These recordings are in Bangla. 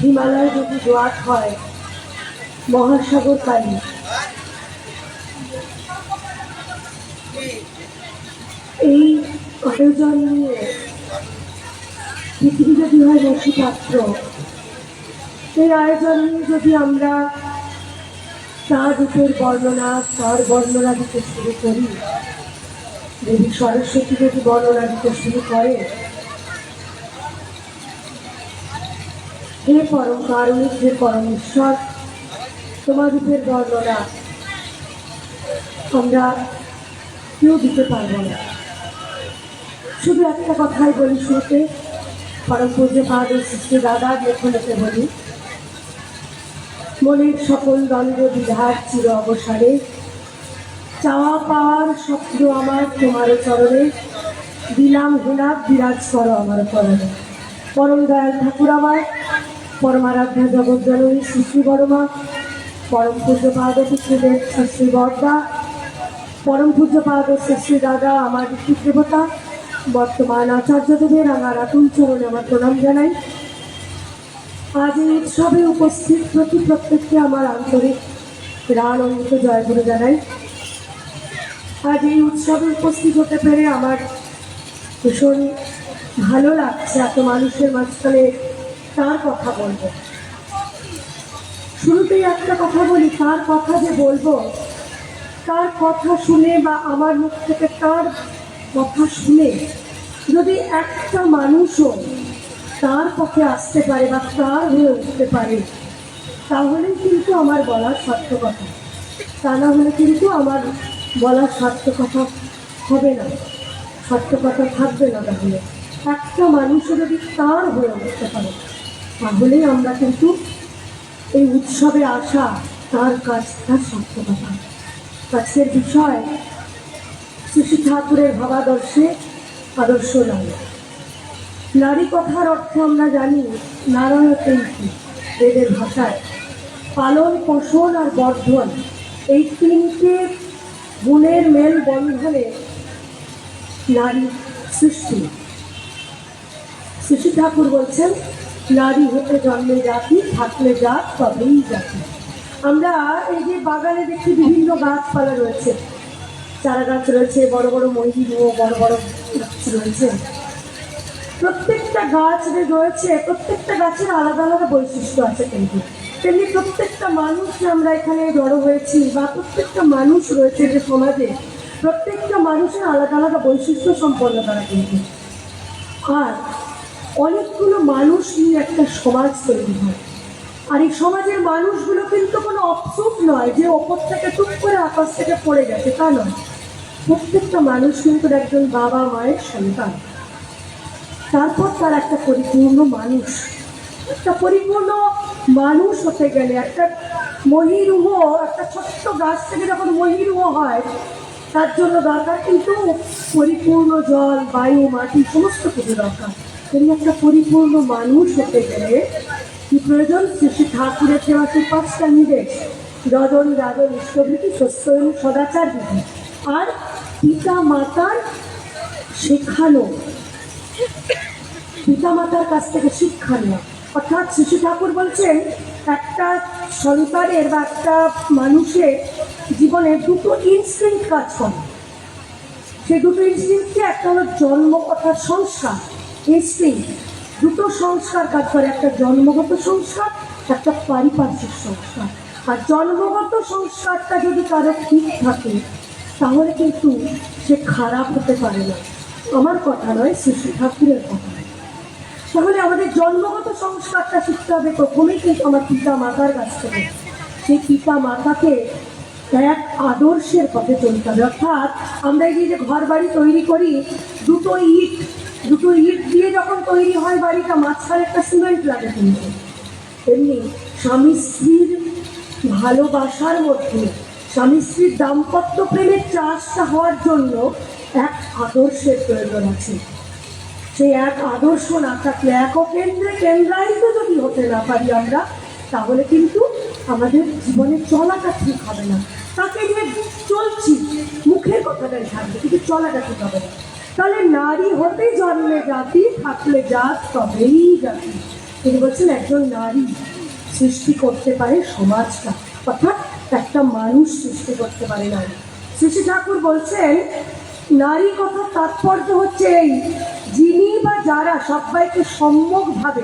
হিমালয় যদি জোয়ার হয়, মহাসাগর কালী এই আয়োজন নিয়ে পৃথিবী যদি হয় নথিপাত্র এই আয়োজন নিয়ে যদি আমরা রূপের বর্ণনা, তার বর্ণনা দিতে শুরু করি, দেবী সরস্বতী যদি বর্ণনা দিতে শুরু করে হে পরম কারণিক, হে পরমেশ্বর তোমার রূপের বর্ণনা আমরা কেউ দিতে পারব না। শুধু একটা কথাই বলি শুরুতে, পরম পূজ্য পাদ সৃষ্টি দাদার লেখনকে বলি, মনের সকল দ্বন্দ্ব বিধার চির অবসারে, চাওয়া পাওয়ার স্বপ্ন আমার তোমার চরণে, দিলাম হেনাথ বিরাজ করো আমার করণে পরম দয়াল ঠাকুর আমার পরমারাধ্যা জগজ্জননী শ্রী বর্মা, পরম পূজ্য পাদ পিতৃদেব শ্রী বর্দা, পরম পূজ্য পাদ শ্রী দাদা, আমার দেবতা বর্তমান আচার্যদেবের আমার আতুল চরণে আমার প্রণাম জানাই। আজ এই উৎসবে উপস্থিত প্রতি প্রত্যেককে আমার আন্তরিক প্রাণন্দিত জয়গুরু জানাই। আজ এই উৎসবে উপস্থিত হতে পেরে আমার ভীষণ ভালো লাগছে। এত মানুষের মাঝখানে তার কথা বলব। শুরুতেই একটা কথা বলি, তার কথা যে বলব, তার কথা শুনে বা আমার মুখ থেকে তার কথা শুনে যদি একটা মানুষও তার পথে আসতে পারে বা তার হয়ে উঠতে পারে, তাহলে কিন্তু আমার বলার সার্থকতা। তা না হলে কিন্তু আমার বলার সার্থকতা হবে না। সার্থকতা থাকবে না তাহলে। একটা মানুষও যদি তার হয়ে উঠতে পারে তাহলেই আমরা কিন্তু এই উৎসবে আসা তার কাজ তার সার্থকতা কাছের বিষয় শ্রী ঠাকুরের ভাবাদর্শে আদর্শ নয় নারী কথার অর্থ আমরা জানি নারায়ণতেই কি বেদের ভাষায় পালন, পোষণ আর বর্ধন। এই তিনটে গুণের মেল বন্ধনে নারী সৃষ্টি। শিশু ঠাকুর বলছেন নারী হতে জন্মে জাতি, থাকলে জাত, তবেই জাতি। আমরা এই যে বাগানে দেখি বিভিন্ন গাছপালা রয়েছে। চারা গাছ রয়েছে, বড় বড় মহিরও বড় বড় গাছ রয়েছে। প্রত্যেকটা গাছ যে রয়েছে, প্রত্যেকটা গাছের আলাদা আলাদা বৈশিষ্ট্য আছে কিন্তু। তেমনি প্রত্যেকটা মানুষ আমরা এখানে জড়ো হয়েছি বা প্রত্যেকটা মানুষ রয়েছে যে সমাজে, প্রত্যেকটা মানুষের আলাদা আলাদা বৈশিষ্ট্য সম্পন্ন তারা কিন্তু। আর অনেকগুলো মানুষ নিয়ে একটা সমাজ তৈরি হয়। আর এই সমাজের মানুষগুলো কিন্তু কোনো অপসুট নয় যে ওপর থেকে টুক করে আকাশ থেকে পড়ে গেছে, তা নয়। প্রত্যেকটা মানুষ কিন্তু একজন বাবা মায়ের সন্তান। তারপর তার একটা পরিপূর্ণ মানুষ। একটা পরিপূর্ণ মানুষ হতে গেলে একটা মহিরুহ, একটা ছোট্ট গাছ থেকে যখন মহিরুহ হয়, তার জন্য দরকার কিন্তু পরিপূর্ণ জল, বায়ু, মাটি, সমস্ত কিছু দরকার। তেমনি একটা পরিপূর্ণ মানুষ হতে গেলে কি প্রয়োজন? শ্রী ঠাকুরের দেওয়া সেই পাঁচটা নির্দেশ যজন যাদন ইষ্টভৃতি সস্যয়ন সদাচার বিধি। আর পিতা মাতার শেখানো, পিতামাতার কাছ থেকে শিক্ষা নেওয়া অর্থাৎ শিশু ঠাকুর বলছেন, একটা সন্তানের বা একটা মানুষের জীবনে দুটো ইনস্টিংক্ট কাজ করে। সেই দুটো ইনস্টিংক্টকে একটা হলো জন্ম অর্থাৎ সংস্কার ইনস্টিংক্ট দুটো সংস্কার কাজ করে। একটা জন্মগত সংস্কার, একটা পারিপার্শ্বিক সংস্কার। আর জন্মগত সংস্কারটা যদি কারও ঠিক থাকে, তাহলে কিন্তু সে খারাপ হতে পারে না। আমার কথা নয় শিশু ঠাকুরের কথা তাহলে আমাদের জন্মগত সংস্কারটা শিখতে হবে প্রথমেই কিন্তু আমার পিতা মাতার কাছ থেকে। সেই পিতা মাতাকে এক আদর্শের পথে চলতে হবে। অর্থাৎ আমরা এই যে ঘর বাড়ি তৈরি করি, দুটো ইট দুটো ইট দিয়ে যখন তৈরি হয় বাড়িটা, মাঝখানে একটা সিমেন্ট লাগে কিন্তু। তেমনি স্বামী স্ত্রীর ভালোবাসার মধ্যে, স্বামী স্ত্রীর দাম্পত্য প্রেমের চাষটা হওয়ার জন্য এক আদর্শের প্রয়োজন আছে। সেই এক আদর্শ না থাকলে এক কেন্দ্রে কেন্দ্রায়িত যদি হতে না পারি আমরা, তাহলে কিন্তু আমাদের জীবনে চলাটা ঠিক হবে না। তাকে নিয়ে চলছি, মুখের কথাটাই থাকবে, কিন্তু চলাটা ঠিক হবে না। তাহলে নারী হতে জন্মে জাতি, থাকলে জাত, তবেই জাতি। তিনি বলছেন, একজন নারী সৃষ্টি করতে পারে সমাজটা। অর্থাৎ একটা মানুষ সৃষ্টি করতে পারে নারী। শ্রী ঠাকুর বলছেন, নারী কথা তাৎপর্য হচ্ছে এই, যিনি বা যারা সবাইকে সম্যকভাবে,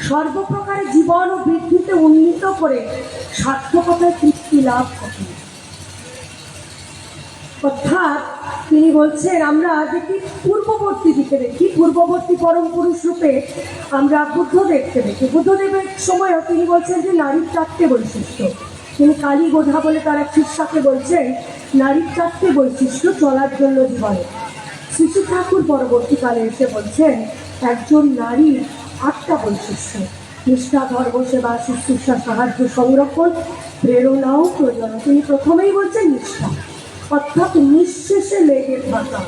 সর্বপ্রকারে জীবন ও বৃদ্ধিতে উন্নীত করে সার্থকতায় তৃপ্তি লাভ করেন অর্থাৎ তিনি বলছেন, আমরা দেখি পূর্ববর্তী দিকে দেখি, পূর্ববর্তী পরম পুরুষ রূপে আমরা বুদ্ধদেবকে দেখি। বুদ্ধদেবের সময়ও তিনি বলছেন যে নারীর চারটে বৈশিষ্ট্য। তিনি কালী বোধা বলে তার এক শিষ্যাকে বলছেন, নারীর চারটে বৈশিষ্ট্য চলার জন্য জীবনে। শিশু ঠাকুর পরবর্তীকালে এসে বলছেন, একজন নারীর আটটা বৈশিষ্ট্য। নিষ্ঠা, ধর্ম, সেবা, শুশ্রূষা, সাহায্য, সংরক্ষণ, প্রেরণাও প্রয়োজন। তিনি প্রথমেই বলছেন নিষ্ঠা। অর্থাৎ নিঃশেষে লেগে থাকা।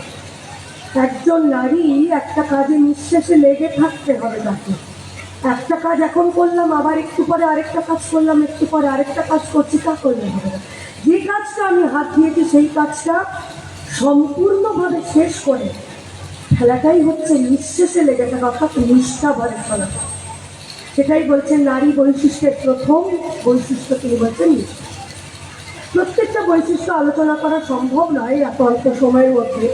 একজন নারী একটা কাজে নিঃশেষে লেগে থাকতে হবে তাকে। একটা কাজ এখন করলাম, আবার একটু পরে আরেকটা কাজ করলাম, একটু পরে আরেকটা কাজ করছি, তা করলে হবে না। যে কাজটা আমি হাত দিয়েছি, সেই কাজটা সম্পূর্ণভাবে শেষ করে খেলাটাই হচ্ছে নিঃশেষে লেগে থাকা, অর্থাৎ নিষ্ঠা ভরে চলাটা সেটাই বলছেন নারী বৈশিষ্ট্যের প্রথম বৈশিষ্ট্য, তিনি বলছেন নিষ্ঠা। প্রত্যেকটা বৈশিষ্ট্য আলোচনা করা সম্ভব নয় এত অল্প সময়ের মধ্যে।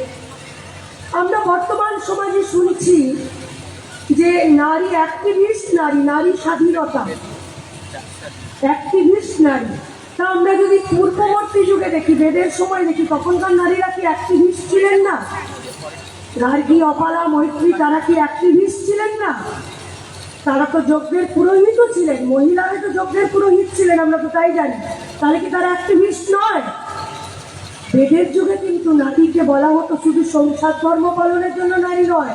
আমরা বর্তমান সমাজে শুনছি যে নারী অ্যাক্টিভিস্ট নারী নারী স্বাধীনতা। অ্যাক্টিভিস্ট নারী। তা আমরা যদি পূর্ববর্তী যুগে দেখি, বেদের সময় দেখি, তখনকার নারীরা কি অ্যাক্টিভিস্ট ছিলেন না? গার্গী অপালা মৈত্রী, তারা কি অ্যাক্টিভিস্ট ছিলেন না? তারা তো যজ্ঞের পুরোহিতও ছিলেন, মহিলারা তো যজ্ঞের পুরোহিত ছিলেন, আমরা তো তাই জানি। তাহলে কি তারা অ্যাক্টিভিস্ট নয়? বেদের যুগে কিন্তু নারীকে বলা হতো শুধু সংসার ধর্ম পালনের জন্য নারী নয়,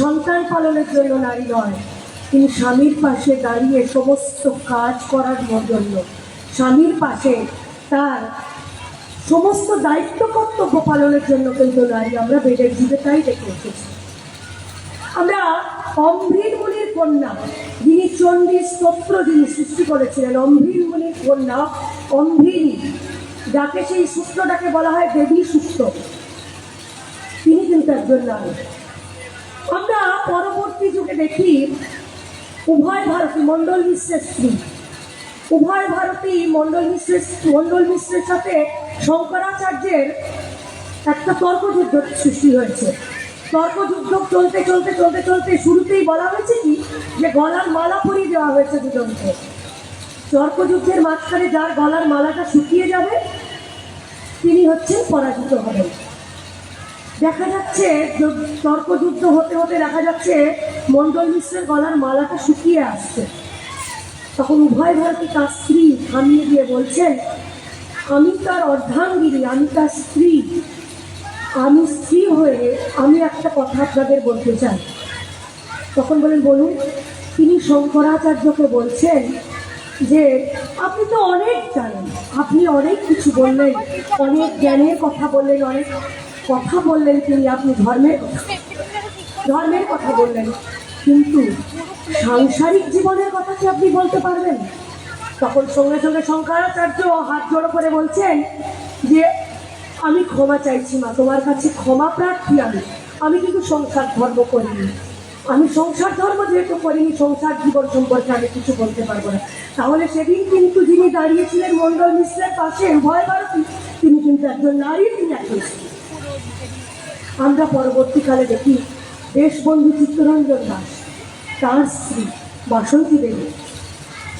সন্তান পালনের জন্য নারী নয়। তিনি স্বামীর পাশে দাঁড়িয়ে সমস্ত কাজ করার জন্য স্বামীর পাশে তার সমস্ত দায়িত্ব কর্তব্য পালনের জন্য কিন্তু নারী, আমরা বেদের যুগে তাই দেখে এসেছি। আমরা অম্ভীর মুনির কন্যা, যিনি চণ্ডী স্তোত্র যিনি সৃষ্টি করেছিলেন অম্ভীর মুনির কন্যা অম্ভীরি যাকে সেই সূত্রটাকে বলা হয় দেবী সূত্র। তিনি কিন্তু একজন নারী। আমরা পরবর্তী যুগে দেখি উভয় ভারতী, মণ্ডল মিশ্রের স্ত্রী। উভয় ভারতী, মণ্ডল মিশ্রের মণ্ডল মিশ্রের সাথে শঙ্করাচার্যের একটা তর্কযুদ্ধ সৃষ্টি হয়েছে। তর্কযুদ্ধ চলতে চলতে চলতে চলতে শুরুতেই বলা হয়েছে কি? যে গলার মালা পরিয়ে দেওয়া হয়েছে দুজনকে। তর্কযুদ্ধের মাঝখানে যার গলার মালাটা শুকিয়ে যাবে, তিনি হচ্ছেন পরাজিত হবেন। দেখা যাচ্ছে তর্কযুদ্ধ হতে হতে দেখা যাচ্ছে মণ্ডল মিশ্রের গলার মালাটা শুকিয়ে আসছে। তখন উভয় ভারতী তার স্ত্রী থামিয়ে দিয়ে বলছেন, আমি তার অর্ধাঙ্গিনী, আমি তার স্ত্রী। আমি স্ত্রী হয়ে আমি একটা কথা আপনাদের বলতে চাই। তখন বলেন, বলুন, তিনি শঙ্করাচার্যকে বলছেন যে, আপনি তো অনেক জানেন, আপনি অনেক কিছু বললেন, অনেক জ্ঞানের কথা বললেন, অনেক কথা বললেন তিনি, আপনি ধর্মের ধর্মের কথা বললেন। কিন্তু সাংসারিক জীবনের কথা কি আপনি বলতে পারবেন? তখন সঙ্গে সঙ্গে শঙ্করাচার্য হাত জোড়ো করে বলছেন যে আমি ক্ষমা চাইছি মা, তোমার কাছে ক্ষমা প্রার্থী আমি। আমি কিন্তু সংসার ধর্ম করিনি। আমি সংসার ধর্ম যেহেতু করিনি, সংসার জীবন সম্পর্কে আমি কিছু বলতে পারব না। তাহলে সেদিন কিন্তু যিনি দাঁড়িয়েছিলেন মন্ডল মিশ্রের পাশে ভয় ভারতী, তিনি কিন্তু একজন নারী তিনি আমরা পরবর্তীকালে দেখি দেশবন্ধু চিত্তরঞ্জন দাস, তার স্ত্রী বাসন্তী দেবী,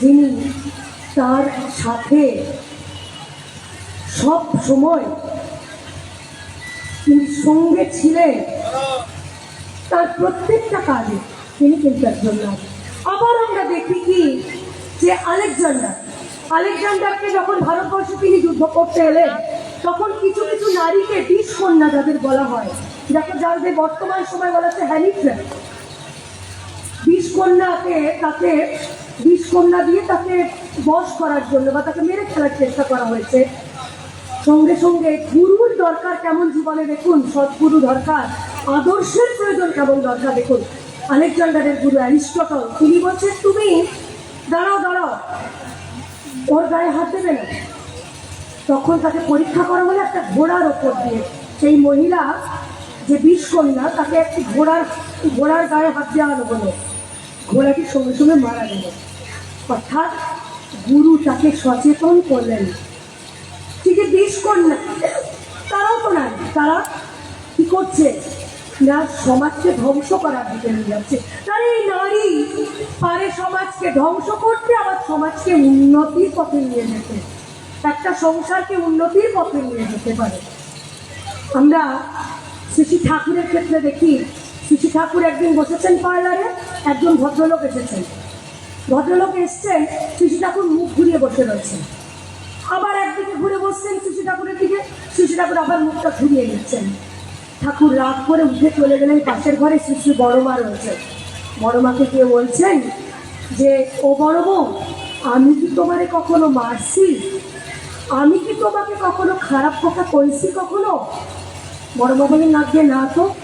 যিনি তার সাথে সব সময় তিনি সঙ্গে ছিলেন। তার প্রত্যেকটা কাজে তিনি কিন্তু একজন আবার আমরা দেখি কি, যে আলেকজান্ডার, আলেকজান্ডারকে যখন ভারতবর্ষে তিনি যুদ্ধ করতে এলেন, তখন কিছু কিছু নারীকে বিষ কন্যা যাদের বলা হয়, যাকে যাদের বর্তমান সময় বলা হচ্ছে হ্যালিফ্রেন্ড বিষ কন্যাকে তাকে, বিষ কন্যা দিয়ে তাকে বশ করার জন্য বা তাকে মেরে ফেলার চেষ্টা করা হয়েছে। সঙ্গে সঙ্গে গুরুর দরকার কেমন জীবনে দেখুন সৎগুরু দরকার, আদর্শের প্রয়োজন কেমন দরকার দেখুন। আলেকজান্ডারের গুরু অ্যারিস্টটল, তিনি বলছেন, তুমি দাঁড়াও দাঁড়াও, ওর গায়ে হাত দেবে না। তখন তাকে পরীক্ষা করা হলে একটা ঘোড়ার ওপর দিয়ে। সেই মহিলা, যে বিষ কন্যা তাকে একটি ঘোড়ার ঘোড়ার গায়ে হাত দেওয়ানো হলো। ঘোড়াটি সঙ্গে সঙ্গে মারা গেল। অর্থাৎ গুরু তাকে সচেতন করলেন। আছে বিষ কন্যা। তারাও তো নাই। তারা কি করছে? না, সমাজকে ধ্বংস করার দিকে নিয়ে যাচ্ছে। তার এই নারী পারে সমাজকে ধ্বংস করতে, আবার সমাজকে উন্নতির পথে নিয়ে যেতে। একটা সংসারকে উন্নতির পথে নিয়ে যেতে পারে। আমরা শ্রী ঠাকুরের ক্ষেত্রে দেখি, শ্রী ঠাকুর একদিন বসেছেন পার্লারে, একজন ভদ্রলোক এসেছেন। ভদ্রলোক এসছেন, শ্রী ঠাকুর মুখ ঘুরিয়ে বসে রয়েছেন। আবার একদিকে ঘুরে বসছেন শিশু ঠাকুরের দিকে। শিশু ঠাকুর আবার মুখটা ঘুরিয়ে নিচ্ছেন। ঠাকুর রাগ করে উঠে চলে গেলেন পাশের ঘরে শিশু বড় মা রয়েছে। বড় মাকে গিয়ে বলছেন যে, ও বড় বউ আমি কি তোমারে কখনো মারছি? আমি কি তোমাকে কখনো খারাপ কথা কইছি কখনো? বড় মা বলেন না না তো।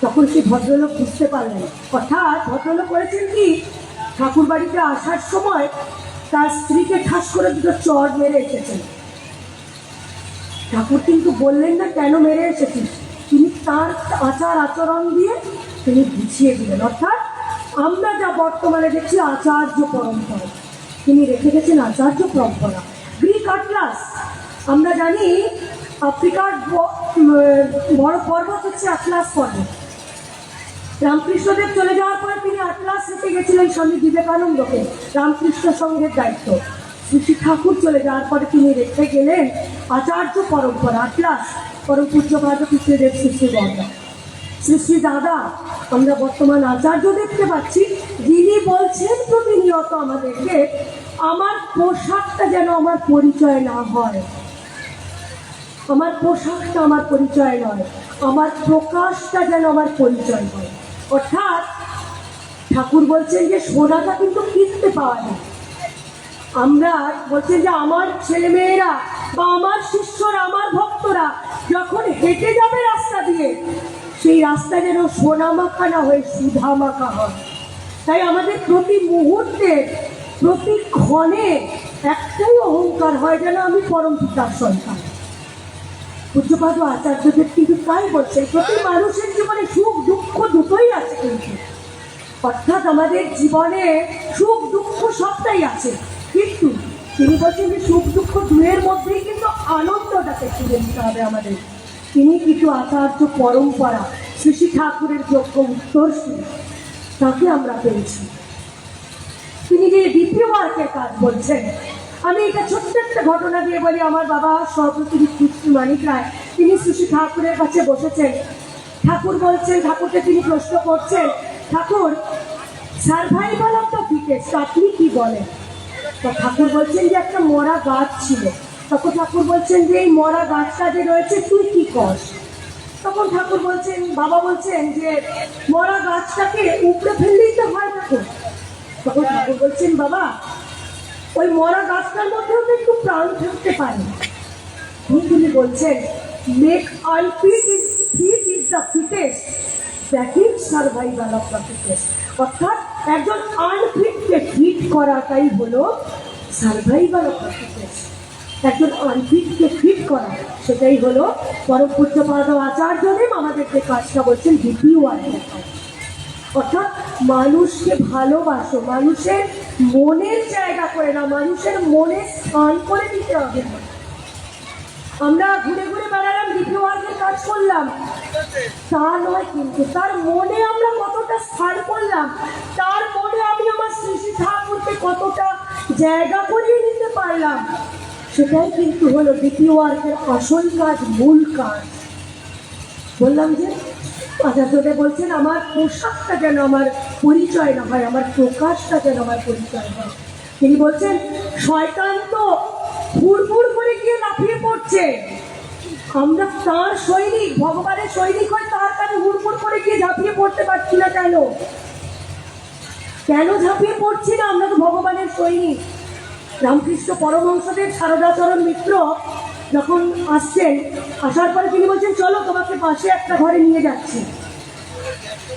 তখন সে ভদ্রলোক বুঝতে পারলেন। অর্থাৎ ভদ্রলোক করেছেন কি ঠাকুর বাড়িতে আসার সময় তার স্ত্রীকে ঠাস করে দুটো চর মেরে এসেছেন। ঠাকুর কিন্তু বললেন না, কেন মেরে এসেছেন? তিনি তার আচার আচরণ দিয়ে তিনি বুঝিয়ে দিলেন। অর্থাৎ আমরা যা বর্তমানে দেখছি, আচার্য পরম্পরা। তিনি রেখে গেছেন আচার্য পরম্পরা। গ্রিক আটলাস, আমরা জানি, আফ্রিকার বড় পর্বত হচ্ছে আটলাস পর্বত। রামকৃষ্ণদেব চলে যাওয়ার পর তিনি আটলাস রেখে গেছিলেন স্বামী বিবেকানন্দকে, রামকৃষ্ণ সংঘের দায়িত্ব। শ্রী শ্রী ঠাকুর চলে যাওয়ার পরে তিনি রেখে গেলেন আচার্য পরম্পরা, আটলাস পরম পূজ্য কৃষ্ণদেব শ্রী গঙ্গা শ্রী শ্রী দাদা, আমরা বর্তমান আচার্য দেখতে পাচ্ছি, যিনি বলছেন প্রতিনিয়ত আমাদেরকে, আমার পোশাকটা যেন আমার পরিচয় না হয়। আমার পোশাকটা আমার পরিচয় নয়। আমার প্রকাশটা যেন আমার পরিচয় হয় অর্থাৎ ঠাকুর বলছেন যে সোনাটা কিন্তু কিনতে পাওয়া যায়। আমরা বলছেন যে আমার ছেলেমেয়েরা বা আমার শিষ্যরা, আমার ভক্তরা যখন হেঁটে যাবে রাস্তা দিয়ে, সেই রাস্তা যেন সোনা মাখা না হয়ে সুধা মাখা হয়। তাই আমাদের প্রতি মুহূর্তে, প্রতি ক্ষণে একটাই অহংকার হয় যেন আমি পরম পিতার সন্তান। পূজ্যপাদ আচার্যদের কিন্তু তাই বলছে প্রতি মানুষের জীবনে সুখ, দুঃখ দুটোই আছে কিন্তু। অর্থাৎ আমাদের জীবনে সুখ, দুঃখ সবটাই আছে। কিন্তু তিনি বলছেন যে সুখ, দুঃখ দুয়ের মধ্যেই কিন্তু আনন্দটাকে খুঁজে নিতে হবে আমাদের। তিনি কিছু আচার্য পরম্পরা, শ্রী ঠাকুরের যোগ্য উত্তরসূরি তাকে আমরা পেয়েছি। তিনি যে দ্বিতীয় কাজ বলছেন আমি এটা ছোট্ট একটা ঘটনা দিয়ে বলি। আমার বাবা কৃষ্ণ মানিক রায় তিনি শ্রী ঠাকুরের কাছে বসেছেন। ঠাকুর বলছেন, ঠাকুরকে তিনি প্রশ্ন করছেন, Thakur survival of the fittest আপনি কি বলেন? তো ঠাকুর বলছেন যে, একটা মরা গাছ ছিল। তখন ঠাকুর বলছেন যে, এই মরা গাছটা যে রয়েছে, তুই কি কর তখন ঠাকুর বলছেন, বাবা বলছেন যে, মরা গাছটাকে উপড়ে ফেললেই তো হয় ঠাকুর। তখন ঠাকুর বলছেন, বাবা ওই মরা গাছটার মধ্যেও তো একটু প্রাণ থাকতে পারে। তিনি বলছেন make unfit is fit is the fittest that is survival of the fittest অর্থাৎ একজন আনফিটকে ফিট করাটাই হলো সার্ভাইভাল অফ দ্য ফিটেস্ট একজন আনফিটকে ফিট করা, সেটাই হলো পরম পূজ্যপাদ আচার্যদেব আমাদের যে কাজটা বলছেন দ্বিতীয় অর্থাৎ মানুষকে ভালোবাসো, মানুষের মনের জায়গা করে না, মানুষের মনে স্থান করে দিতে হবে। আমরা ঘুরে ঘুরে বেড়ালাম, দ্বিতীয় ওয়ার্গের কাজ করলাম। তা নয় কিন্তু, তার মনে আমরা কতটা স্থান করলাম, তার মনে আমি আমার শ্রী ঠাকুরকে কতটা জায়গা করিয়ে নিতে পারলাম। সেটাই কিন্তু হলো দ্বিতীয় ওয়ার্গের আসল কাজ, মূল কাজ। বললাম যে আচার্যদেব বলছেন, আমার পোশাকটা যেন আমার পরিচয় না হয়, আমার প্রকাশটা যেন আমার পরিচয় হয়। তিনি বলছেন, শয়তান তো ফুরফুর করে গিয়ে লাফিয়ে পড়ছে। আমরা তার সৈনিক, ভগবানের সৈনিক হয়ে তার কাছে হুড়ফুড় করে গিয়ে ঝাঁপিয়ে পড়তে পারছি না কেন? কেন ঝাঁপিয়ে পড়ছি না আমরা তো ভগবানের সৈনিক? রামকৃষ্ণ পরমহংসদেব সারদাচরণ মিত্র যখন আসছেন, আসার পরে তিনি বলছেন, চলো, তোমাকে পাশে একটা ঘরে নিয়ে যাচ্ছি।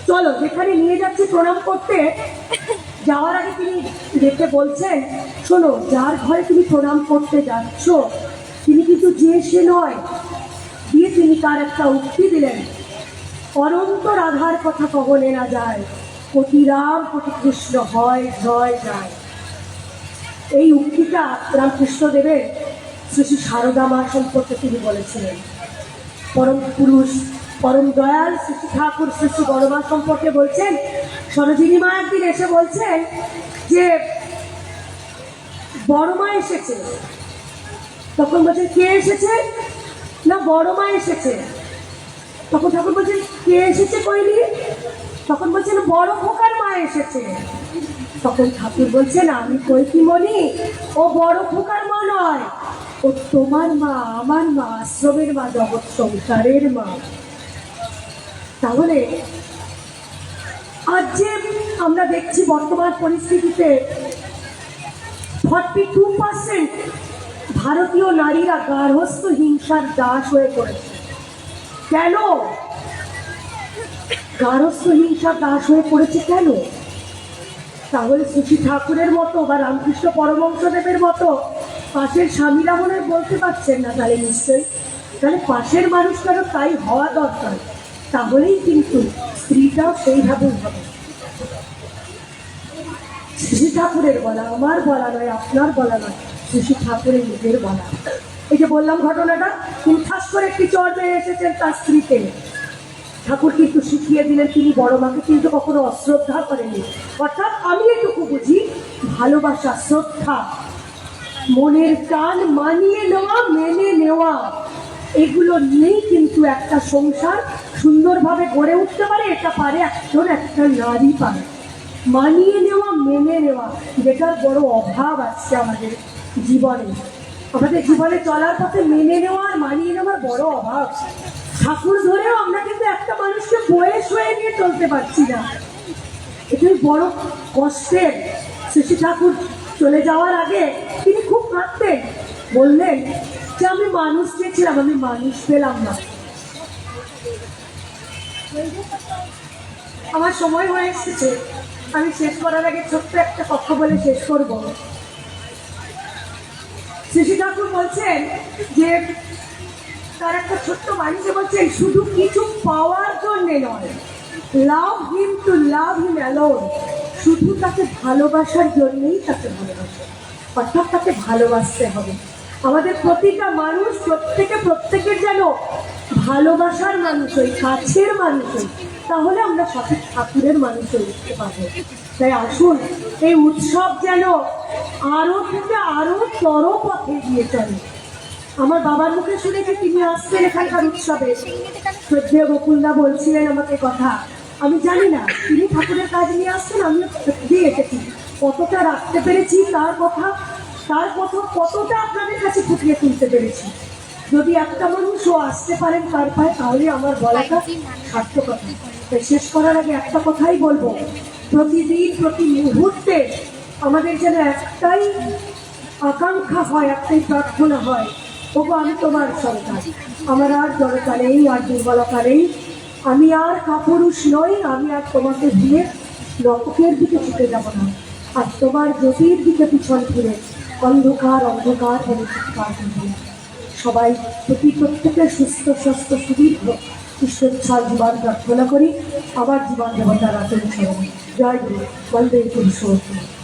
চলো, যেখানে নিয়ে যাচ্ছি প্রণাম করতে। যাওয়ার আগে তিনি দেখে বলছেন, শোনো, যার ঘরে তুমি প্রণাম করতে যাচ্ছ, তিনি কিন্তু যে সে নয়। দিয়ে তিনি তার একটা উক্তি দিলেন, অনন্ত রাধার কথা কবলে না যায় কোটি রাম কোটি কৃষ্ণ, হয়, জয় যায় এই উক্তিটা রামকৃষ্ণ দেবের শ্রী শ্রী সারদা মা সম্পর্কে তিনি বলেছিলেন, পরম পুরুষ, পরম দয়াল শ্রী ঠাকুর শ্রী বড়মা সম্পর্কে বলছেন, সরোজিনী মা একদিন এসে বলছেন যে, বড় মা এসেছে। তখন বলছেন, কে এসেছে? না, বড় মা এসেছে। তখন ঠাকুর বলছেন, কে এসেছে কইলি? তখন বলছেন, বড় খোকার মা এসেছে। তখন ঠাকুর বলছেন, আমি কই কি মনি ও বড় খোকার মা নয়। ও তোমার মা, আমার মা, আশ্রমের মা, জগৎ সংসারের মা। তাহলে, আজ যে আমরা দেখছি বর্তমান পরিস্থিতিতে ফর্টি টু পার্সেন্ট ভারতীয় নারীরা গার্হস্থ হিংসার দাস হয়ে পড়েছে। কেন? গার্হস্থ হিংসার দাস হয়ে পড়েছে কেন? তাহলে শ্রী ঠাকুরের মতো বা রামকৃষ্ণ পরমংসদেবের মতো পাশের স্বামীরা মনে বলতে পারছেন না তাহলে নিশ্চয়ই। তাহলে পাশের মানুষটারও তাই হওয়া দরকার। তাহলেই কিন্তু স্ত্রীটাও সেইভাবেই হবে। শ্রী ঠাকুরের বলা আমার বলা নয়, আপনার বলা নয়। শ্রী ঠাকুরের নিজের বলা এই যে বললাম ঘটনাটা, তিনি করে একটি চর মেরে এসেছেন তার স্ত্রীকে। ঠাকুর কিন্তু শিখিয়ে দিলেন, তিনি বড় মাকে কিন্তু কখনো অশ্রদ্ধা করেননি। অর্থাৎ আমি এটুকু বুঝি, ভালোবাসা, শ্রদ্ধা মনের টান মানিয়ে নেওয়া, মেনে নেওয়া। এগুলো নিয়েই কিন্তু একটা সংসার সুন্দরভাবে গড়ে উঠতে পারে, এটা পারে একজন, একটা নারী পারে। মানিয়ে নেওয়া, মেনে নেওয়া, যেটার বড় অভাব আসছে আমাদের জীবনে। আমাদের জীবনে চলার পথে মেনে নেওয়া আর মানিয়ে নেওয়ার বড় অভাব। ঠাকুর ধরেও আমরা কিন্তু একটা মানুষকে বয়স হয়ে নিয়ে চলতে পারছি না। এটাই বড় কষ্টের। শ্রী ঠাকুর চলে যাওয়ার আগে তিনি খুব কাঁদতেন। বললেন, যে আমি মানুষ চেয়েছিলাম আমি মানুষ পেলাম না। আমার সময় হয়ে এসেছে। আমি শেষ করার আগে ছোট্ট একটা কথা বলে শেষ করব। শিশু ঠাকুর বলছেন যে, তার একটা ছোট্ট মানুষে বলছেন, শুধু কিছু পাওয়ার জন্যে নয়, লাভ him to love him alone. শুধু তাকে ভালোবাসার জন্যেই তাকে ভালোবাসে, অর্থাৎ তাকে ভালোবাসতে হবে। আমাদের প্রতিটা মানুষ, প্রত্যেকে, প্রত্যেকের যেন ভালোবাসার মানুষ হই, কাছের মানুষ হই, তাহলে আমরা সঠিক ঠাকুরের মানুষ হয়ে উঠতে পারব। তাই আসুন, এই উৎসব যেন আরও থেকে আরও তর পথে গিয়ে চলে। আমার বাবার মুখে শুনেছি, তিনি আসছেন এখানকার উৎসবে। শ্রদ্ধেয় গোকুলদা বলছিলেন আমাকে কথা আমি জানি না তিনি ঠাকুরের কাজ নিয়ে আসছেন আমিও দিয়ে এসেছি। কতটা রাখতে পেরেছি তার কথা তার কথা কতটা আপনাদের কাছে ফুটিয়ে তুলতে পেরেছি। যদি একটা মানুষও আসতে পারেন তার পায়ে তাহলে আমার বলাটা সার্থকতা শেষ করার আগে একটা কথাই বলব। প্রতিদিন প্রতি মুহূর্তে আমাদের যেন একটাই আকাঙ্ক্ষা হয় একটাই প্রার্থনা হয় তবু আমি তোমার সন্তান। আমার আর জড়তা নেই আর দুর্বলতা নেই। আমি আর কাপুরুষ নই, আমি আর তোমাকে দিয়ে নরকের দিকে ছুটে যাব না। আর তোমার জ্যোতির দিকে পিছন ফিরে অন্ধকার অন্ধকার করবে। সবাই প্রতি প্রত্যেকের সুস্থ স্বাস্থ্য সুদীর্ঘ। ঈশ্বর জীবন প্রার্থনা করি আবার জীবন দেবতার আচরণ জয় গুরু বলদেব পুরুষোত্তম